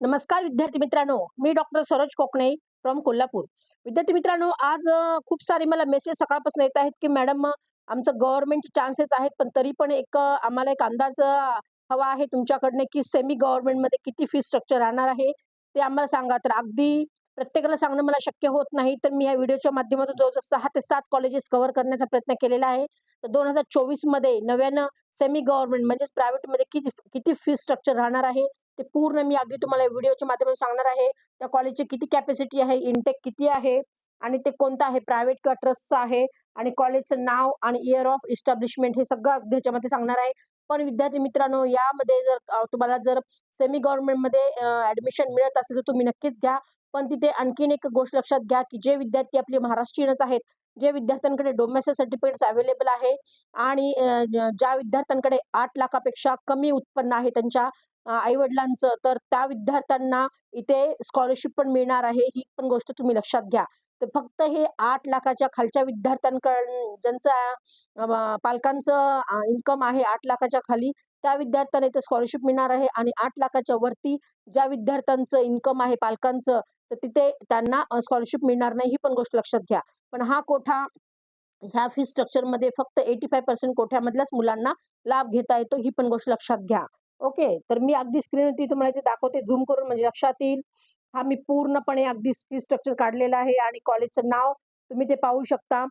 नमस्कार विद्यार्थी मित्रांनो मी डॉक्टर सरोज कोकणे फ्रॉम कोल्हापूर. विद्यार्थी मित्रांनो आज खूप सारे मला मेसेज सकाळपासून येत आहेत की मॅडम आमचं गव्हर्नमेंटचे चान्सेस आहेत पण तरी पण एक आम्हाला एक अंदाज हवा आहे तुमच्याकडनं की सेमी गव्हर्नमेंटमध्ये किती फी स्ट्रक्चर राहणार आहे ते आम्हाला सांगा. तर अगदी प्रत्येकाला सांगणं मला शक्य होत नाही तर मी ह्या व्हिडिओच्या माध्यमातून जवळजवळ सहा ते सात कॉलेजेस कव्हर करण्याचा प्रयत्न केलेला आहे. तर दोन हजार चोवीसमध्ये नव्यानं सेमी गव्हर्नमेंट म्हणजेच प्रायव्हेटमध्ये किती किती फी स्ट्रक्चर राहणार आहे ते पूर्ण मी अगदी तुम्हाला व्हिडिओच्या माध्यमातून सांगणार आहे. त्या कॉलेजची किती कॅपॅसिटी आहे इनटेक किती आहे आणि ते कोणतं आहे? प्रायव्हेट किंवा ट्रस्टचं आहे आणि कॉलेजचं नाव आणि इयर ऑफ इस्टॅब्लिशमेंट हे सगळं अगदी ह्याच्यामध्ये सांगणार आहे. पण विद्यार्थी मित्रांनो यामध्ये जर तुम्हाला जर सेमी गव्हर्नमेंटमध्ये ऍडमिशन मिळत असेल तर तुम्ही नक्कीच घ्या. पण तिथे आणखीन एक गोष्ट लक्षात घ्या की जे विद्यार्थी आपले महाराष्ट्रीयनच आहेत जे विद्यार्थ्यांकडे डोमेस्टिक सर्टिफिकेट्स अवेलेबल आहे आणि ज्या विद्यार्थ्यांकडे आठ लाखापेक्षा कमी उत्पन्न आहे त्यांच्या आईवडिलांचं तर त्या विद्यार्थ्यांना इथे स्कॉलरशिप पण मिळणार आहे. ही पण गोष्ट तुम्ही लक्षात घ्या. तर फक्त हे आठ लाखाच्या खालच्या विद्यार्थ्यांकडून ज्यांचा पालकांचं इन्कम आहे आठ लाखाच्या खाली त्या विद्यार्थ्यांना इथे स्कॉलरशिप मिळणार आहे. आणि आठ लाखाच्या वरती ज्या विद्यार्थ्यांचं इन्कम आहे पालकांचं तर तिथे त्यांना स्कॉलरशिप मिळणार नाही ही पण गोष्ट लक्षात घ्या. पण हा कोठा ह्या फी स्ट्रक्चरमध्ये फक्त एटी फाय पर्सेंट कोठ्यामधल्याच मुलांना लाभ घेता येतो ही पण गोष्ट लक्षात घ्या. ओके? तर मी अगदी स्क्रीनवरती तुम्हाला इथे दाखवते झूम करून म्हणजे लक्षात येईल. हा मी पूर्णपणे अगदी फी स्ट्रक्चर काढलेला आहे आणि कॉलेजचं नाव तुम्ही ते पाहू शकता.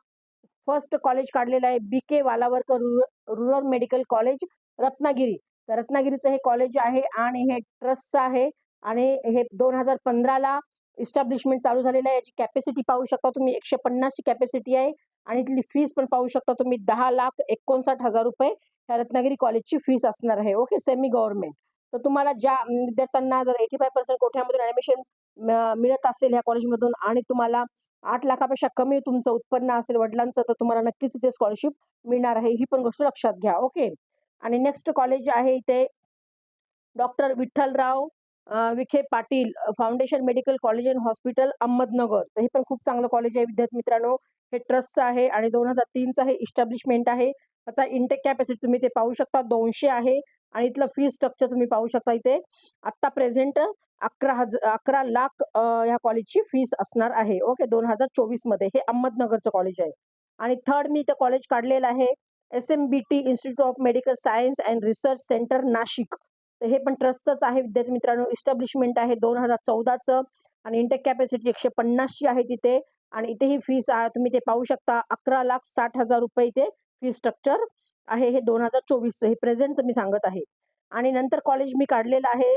फर्स्ट कॉलेज काढलेलं आहे B K Walawalkar rural medical college Ratnagiri. तर रत्नागिरीचं हे कॉलेज आहे आणि हे ट्रस्टचं आहे आणि हे दोन हजार पंधराला इस्टॅब्लिशमेंट चालू झालेलं आहे. याची कॅपॅसिटी पाहू शकता तुम्ही एकशे पन्नासची कॅपॅसिटी आहे आणि इथली फीस पण पाहू शकता तुम्ही दहा लाख एकोणसाठ हजार रुपये ह्या रत्नागिरी कॉलेजची फीस असणार आहे. ओके सेमी गव्हर्नमेंट तर तुम्हाला ज्या विद्यार्थ्यांना जर एटी फाय पर्सेंट कोठ्यामधून ऍडमिशन मिळत असेल ह्या कॉलेजमधून आणि तुम्हाला आठ लाखापेक्षा कमी तुमचं उत्पन्न असेल वडिलांचं तर तुम्हाला नक्कीच इथे स्कॉलरशिप मिळणार आहे. ही पण गोष्ट लक्षात घ्या. ओके? आणि नेक्स्ट कॉलेज आहे इथे doctor Vitthalrao Vikhe Patil foundation medical college and hospital Ahmednagar. तर हे पण खूप चांगलं कॉलेज आहे विद्यार्थी मित्रांनो. हे ट्रस्टचं आहे आणि दोन हजार तीनचं हे इस्टॅब्लिशमेंट आहे. त्याचा इंटेक कॅपॅसिटी तुम्ही ते पाहू शकता. दोनशे आहे. आणि इथलं फी स्ट्रक्चर तुम्ही पाहू शकता इथे. आत्ता प्रेझेंट अकरा हजार अकरा लाख ह्या कॉलेजची फीस असणार आहे. ओके दोन हजार चोवीसमध्ये हे अहमदनगरचं कॉलेज आहे. आणि थर्ड मी इथं कॉलेज काढलेलं आहे. S M B T institute of medical science and research centre Nashik. तर हे पण ट्रस्टच आहे. विद्यार्थी मित्रांनो इस्टॅब्लिशमेंट आहे दोन हजार चौदाचं. आणि इंटेक कॅपॅसिटी एकशे पन्नासची आहे तिथे. आणि इथे ही फीस तुम्ही ते पाहू शकता. अकरा लाख साठ हजार रुपये इथे फी स्ट्रक्चर आहे हे दोन हजार चोवीसचं हे प्रेझेंटचं मी सांगत आहे. आणि नंतर कॉलेज मी काढलेलं आहे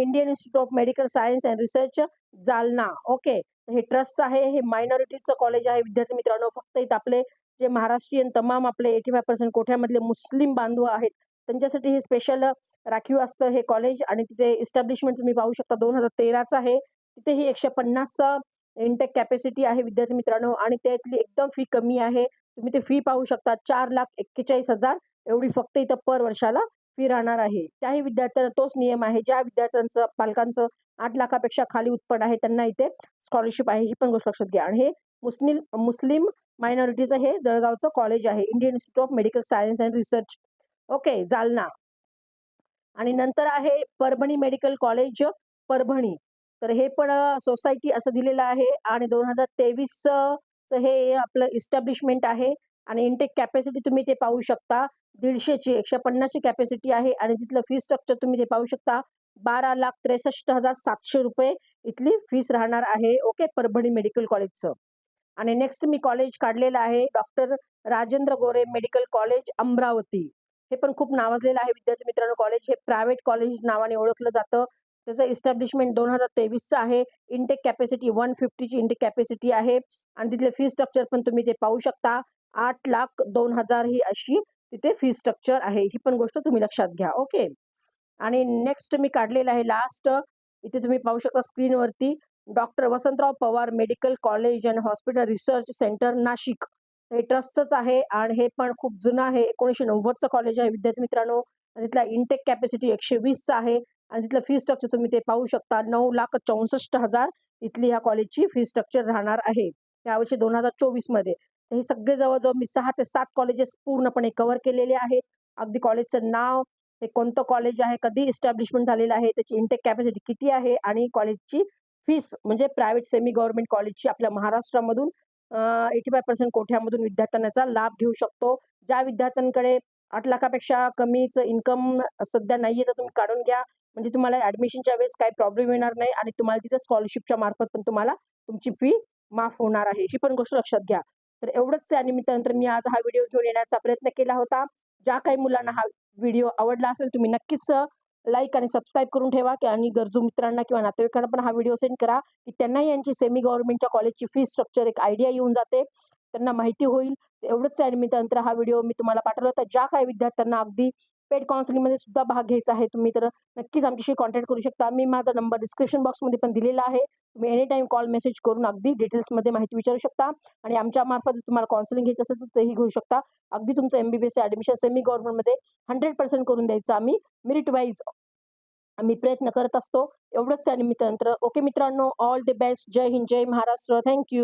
Indian institute of medical science and research Jalna. Okay हे ट्रस्टचं आहे हे मायनॉरिटीचं कॉलेज आहे. विद्यार्थी मित्रांनो फक्त इथं आपले जे महाराष्ट्रीयन तमाम आपले एटी फाय पर्सेंट कोठ्यामधले मुस्लिम बांधव आहेत त्यांच्यासाठी हे स्पेशल राखीव असतं हे कॉलेज आणि तिथे इस्टॅब्लिशमेंट तुम्ही पाहू शकता दोन हजार तेराचं आहे. तिथे ही एकशे पन्नासचा इंटेक कॅपॅसिटी आहे विद्यार्थी मित्रांनो. आणि त्यातली एकदम फी कमी आहे. तुम्ही ते फी पाहू शकता चार लाख एक्केचाळीस हजार एवढी फक्त इथं पर वर्षाला फी राहणार आहे. त्याही विद्यार्थ्यांना तोच नियम आहे. ज्या विद्यार्थ्यांचं पालकांचं आठ लाखापेक्षा खाली उत्पन्न आहे त्यांना इथे स्कॉलरशिप आहे ही पण गोष्ट लक्षात घ्या. आणि हे मुस्लिम मुस्लिम मायनॉरिटीचं हे जळगावचं कॉलेज आहे. Indian institute of medical science and research okay Jalna. आणि नंतर आहे परभणी मेडिकल कॉलेज परभणी. तर हे पण सोसायटी असं दिलेलं आहे. आणि दोन हजार तेवीस हे आपलं इस्टॅब्लिशमेंट आहे आणि इंटेक कॅपॅसिटी तुम्ही ते पाहू शकता. दीडशेची एकशे पन्नासची कॅपॅसिटी आहे आणि तिथलं फी स्ट्रक्चर तुम्ही ते पाहू शकता. बारा लाख त्रेसष्ट हजार सातशे रुपये इथली फीस राहणार आहे ओके परभणी मेडिकल कॉलेजचं आणि नेक्स्ट मी कॉलेज काढलेलं आहे doctor Rajendra Gore medical college Amravati. हे पण खूप नावाजलेलं आहे विद्यार्थी मित्रांनो कॉलेज हे प्रायव्हेट कॉलेज नावाने ओळखलं जातं. त्याचं इस्टॅब्लिशमेंट दोन हजार तेवीसचं आहे. इंटेक कॅपॅसिटी वन फिफ्टीची इंटेक कॅपॅसिटी आहे. आणि तिथले फी स्ट्रक्चर पण तुम्ही ते पाहू शकता. आठ लाख दोन हजार ही अशी तिथे फी स्ट्रक्चर आहे. ही पण गोष्ट तुम्ही लक्षात घ्या. ओके आणि नेक्स्ट मी काढलेलं आहे लास्ट इथे तुम्ही पाहू शकता स्क्रीनवरती doctor Vasantrao Pawar medical college and hospital research centre Nashik. हे ट्रस्टच आहे आणि हे पण खूप जुनं आहे. एकोणीसशे नव्वदचं कॉलेज आहे विद्यार्थी मित्रांनो. आणि तिथला इंटेक कॅपॅसिटी एकशे वीसचा आहे. आणि तिथलं फी स्ट्रक्चर तुम्ही ते पाहू शकता. नऊ लाख चौसष्ट हजार इथली ह्या कॉलेजची फी स्ट्रक्चर राहणार आहे. यावर्षी दोन हजार चोवीसमध्ये तर हे सगळे जवळजवळ मी सहा ते सात कॉलेजेस पूर्णपणे कव्हर केलेले आहेत. अगदी कॉलेजचं नाव हे कोणतं कॉलेज आहे कधी इस्टॅब्लिशमेंट झालेलं आहे त्याची इंटेक कॅपॅसिटी किती आहे आणि कॉलेजची फीस म्हणजे प्रायव्हेट सेमी गव्हर्नमेंट कॉलेजची आपल्या महाराष्ट्रामधून एटी फाय पर्सेंट कोठ्यामधून विद्यार्थ्यांचा लाभ घेऊ शकतो. ज्या विद्यार्थ्यांकडे आठ लाखापेक्षा कमीच इन्कम सध्या नाहीये तर तुम्ही काढून घ्या. म्हणजे तुम्हाला ऍडमिशनच्या वेळेस काही प्रॉब्लेम येणार नाही आणि तुम्हाला तिथे स्कॉलरशिपच्या मार्फत पण तुम्हाला तुमची फी माफ होणार आहे. ही पण गोष्ट लक्षात घ्या. तर एवढंच या निमित्तानंतर मी आज हा व्हिडिओ घेऊन येण्याचा प्रयत्न केला होता. ज्या काही मुलांना हा व्हिडिओ आवडला असेल तुम्ही नक्कीच लाईक आणि सबस्क्राईब करून ठेवा. की आणि गरजू मित्रांना किंवा नातेवाईकांना पण हा व्हिडिओ सेंड करा की त्यांनाही यांची सेमी गव्हर्नमेंटच्या कॉलेजची फी स्ट्रक्चर एक आयडिया येऊन जाते. त्यांना माहिती होईल. एवढंच या निमित्तानंतर हा व्हिडिओ मी तुम्हाला पाठवला होता. ज्या काही विद्यार्थ्यांना अगदी पेड काउन्सिलिंगमध्ये सुद्धा भाग घ्यायचा आहे. तुम्ही तर नक्कीच आमच्याशी कॉन्टॅक्ट करू शकता. मी माझा नंबर डिस्क्रिप्शन बॉक्समध्ये पण दिलेला आहे. तुम्ही एनी टाइम कॉल मेसेज करून अगदी डिटेल्समध्ये माहिती विचारू शकता. आणि आमच्या मार्फत जर तुम्हाला काउन्सिलिंग घ्यायचं असेल तर तेही घेऊ शकता. अगदी तुमचं एमबीबीएस ऍडमिशन सेमी गव्हर्नमेंटमध्ये हंड्रेड पर्सेंट करून द्यायचं आम्ही. मेरिट वाईज आम्ही प्रयत्न करत असतो. एवढंच या निमित्तानंतर ओके मित्रांनो ऑल द बेस्ट जय हिंद जय महाराष्ट्र. Thank you